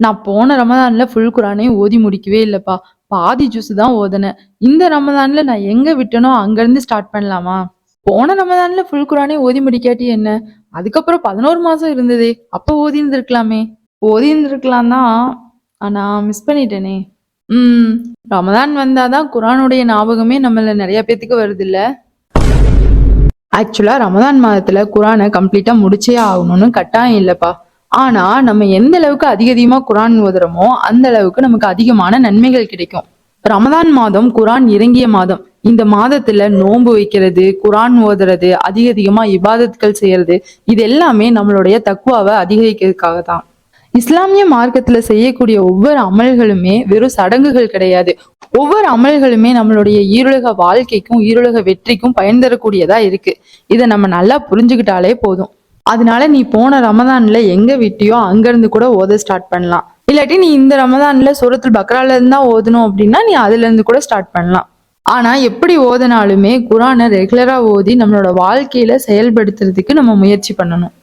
நான் போன ரமதான்ல ஃபுல் குரானே ஓதி முடிக்கவே இல்லைப்பா. பாதி ஜூஸ் தான் ஓதுனேன். இந்த ரமதான்ல நான் எங்க விட்டனோ அங்கேருந்து ஸ்டார்ட் பண்ணலாமா? போன ரமதான்ல ஃபுல் குரானே ஓதி முடிக்காட்டி என்ன? அதுக்கப்புறம் பதினோரு மாசம் இருந்ததே. அப்ப ஓதி இருந்திருக்கலாமே ஓதி இருந்திருக்கலாம் தான் ஆனா மிஸ் பண்ணிட்டேனே. ம். ரமதான் வந்தாதான் குரானுடைய ஞாபகமே நம்மள நிறைய பேத்துக்கு வருது இல்ல ஆக்சுவலா ரமதான் மாதத்துல குரானை கம்ப்ளீட்டா முடிச்சே ஆகணும்னு கட்டாயம் இல்லப்பா. ஆனா நம்ம எந்த அளவுக்கு அதிக அதிகமா குரான் ஓதுறோமோ அந்த அளவுக்கு நமக்கு அதிகமான நன்மைகள் கிடைக்கும். ரமதான் மாதம் குரான் இறங்கிய மாதம். இந்த மாதத்துல நோன்பு வைக்கிறது குரான் ஓதுறது அதிக அதிகமா இபாதத்துகள் செய்யறது இது எல்லாமே நம்மளுடைய தக்குவாவை அதிகரிக்கிறதுக்காக தான். இஸ்லாமிய மார்க்கத்துல செய்யக்கூடிய ஒவ்வொரு அமல்களுமே வெறும் சடங்குகள் கிடையாது. ஒவ்வொரு அமல்களுமே நம்மளுடைய ஈருலக வாழ்க்கைக்கும் ஈருலக வெற்றிக்கும் பயன் தரக்கூடியதா இருக்கு. இதை நம்ம நல்லா புரிஞ்சுக்கிட்டாலே போதும். அதனால நீ போன ரமதான்ல எங்க விட்டியோ அங்க இருந்து கூட ஓத ஸ்டார்ட் பண்ணலாம். இல்லாட்டி நீ இந்த ரமதான்ல சூரத்துல் பக்ரால இருந்தா ஓதணும் அப்படின்னா நீ அதுல இருந்து கூட ஸ்டார்ட் பண்ணலாம். ஆனா எப்படி ஓதுனாலுமே குரானை ரெகுலரா ஓதி நம்மளோட வாழ்க்கையில செயல்படுத்துறதுக்கு நம்ம முயற்சி பண்ணணும்.